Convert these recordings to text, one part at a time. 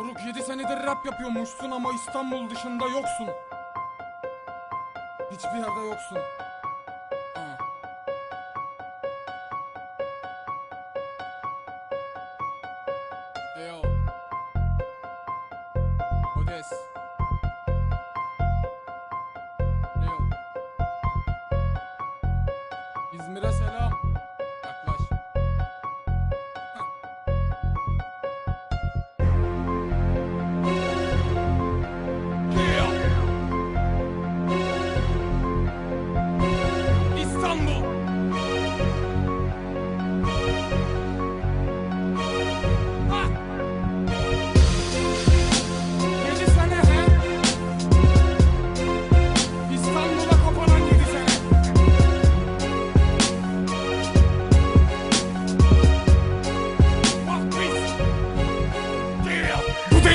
Moruk 7 senedir rap yapıyormuşsun ama İstanbul dışında yoksun. Hiçbir yerde yoksun. Ha. Eyo. Odes. Eyo. İzmir'e selam.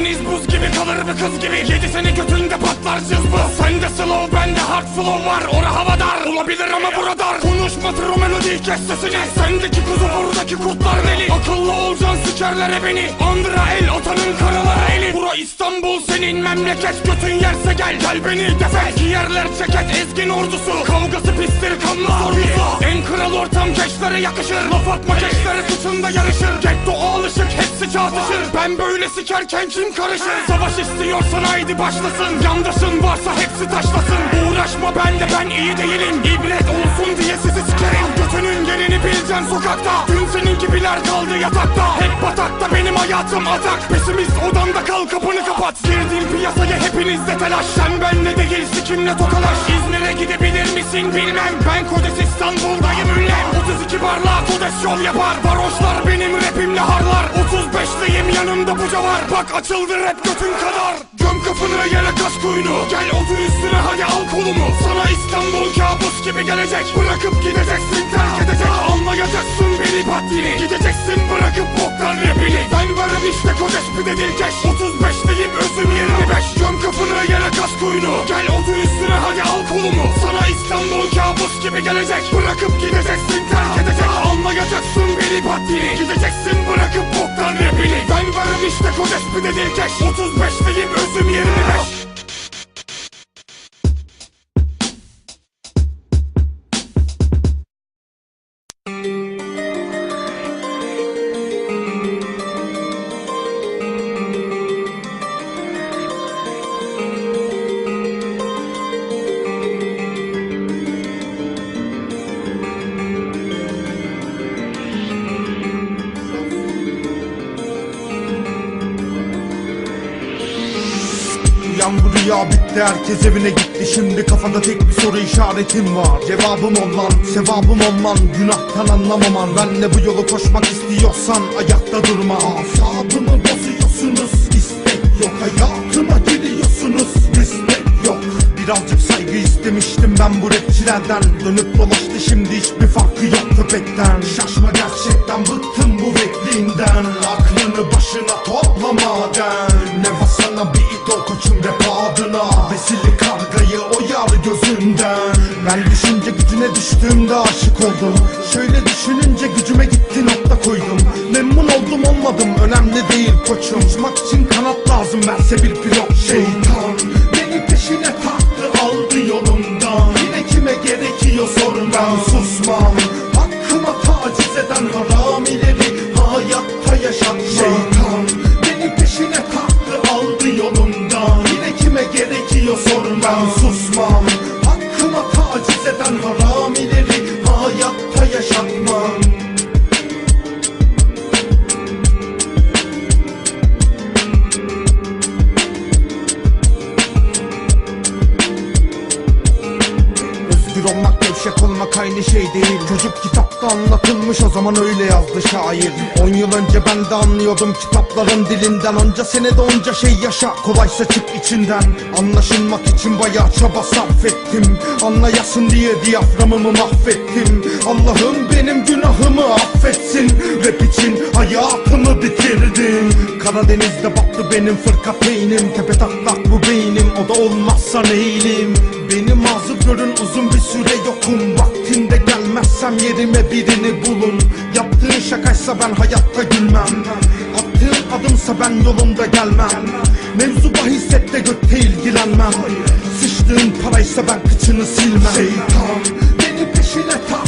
из бузги. Gibi kalır bir kız gibi? Yedi sene götünde patlar cızbız Sende slow bende hard flow var. Ora havadar. Olabilir ama burada Konuşma tro melodi kes sesini. Sendeki kuzu buradaki kurtlar deli. Akıllı olacaksın sikerlere beni Andıra el atanın karalara eli. Bura İstanbul senin memleket Götün yerse gel. Gel beni defet. Giyerler ceket ezgin ordusu. Kavgası pistir kanlı sorgusu. En kral ortam gençlere yakışır. Laf atma gençlere suçunda yarışır. Getto alışık hepsi çatışır. Ben böyle sikerken kim karışır Savaş istiyorsan haydi başlasın. Yandaşın varsa hepsi taşlasın. Uğraşma ben de ben iyi değilim. İbret olsun diye sizi sikerim. Götünün yerini bileceksin sokakta. Dün senin gibiler kaldı yatakta. Hep batakta benim hayatım atak. Pesimist odamda kal kapını kapat. Girdiğin piyasaya hepinizde telaş. Sen benle değil sikimle tokalaş. İzmir'e gidebilir misin bilmem. Ben Kodes İstanbul'dayım ünlem. 32 barla Kodes yol yapar. Varoşlar benim rapimle harlar. 35'liyim yanımda buca var. Bak açıldı rap götün kadar. Göm kapını yere kas kuyunu Gel otur üstüne hadi al kolumu. Sana İstanbul kabus gibi gelecek. Bırakıp gideceksin terk edecek. Almayacaksın beni patlini. Gideceksin bırakıp boktan rapini. Ben varım işte kodeş bir de dilkeş 35'liyim özüm 25 Göm kapını yere kas kuyunu Gel otur üstüne hadi al kolumu. Sana İstanbul kabus gibi gelecek. Bırakıp gideceksin terk edecek. Almayacaksın beni patlini. Gideceksin bırakıp boktan rapini dedi keş 35 Uyan bu rüya bitti herkes evine gitti. Şimdi kafada tek bir soru işaretim var. Cevabım ol lan sevabım olman Günahtan anlamaman. Ben de bu yolu koşmak istiyorsan Ayakta durma. Asabımı bozuyorsunuz İstek yok. Hayatıma giriyorsunuz Respect yok. Birazcık saygı istemiştim ben bu rapçilerden. Dönüp dolaştı şimdi hiçbir farkı yok köpekten. Şaşma gerçekten bıktım bu repliğinden. Aklını başına topla maden Ne var sana bir it ol koçum rap adına. Vesile kargayı o yar gözünden. Ben düşünce gücüne düştüğümde aşık oldum. Şöyle düşününce gücüme gitti nokta koydum. Memnun oldum olmadım önemli değil koçum. Uçmak için kanat lazım verse bir pilot Şeytan Özgür olmak gevşek olmak aynı şey değil. Çocuk kitapta anlatılmış o zaman öyle yazdı şair. 10 yıl önce ben de anlıyordum kitapların dilinden. Onca senede onca şey yaşa kolaysa çık içinden. Anlaşılmak için bayağı çaba sarf ettim. Anlayasın diye diyaframımı mahvettim. Allah'ım benim günahımı affetsin. Rap için hayatımı bitirdim. Karadeniz'de battı benim fırka peynim. Tepe taklak bu beynim o da olmazsa neylim Görün uzun bir süre yokum. Vaktinde gelmezsem yerime birini bulun. Yaptığın şakaysa ben hayatta gülmem. Attığın adımsa ben yolunda gelmem. Mevzu bahis et de gökte ilgilenmem. Sıçtığın paraysa ben kıçını silmem. Şeytan beni peşine taktı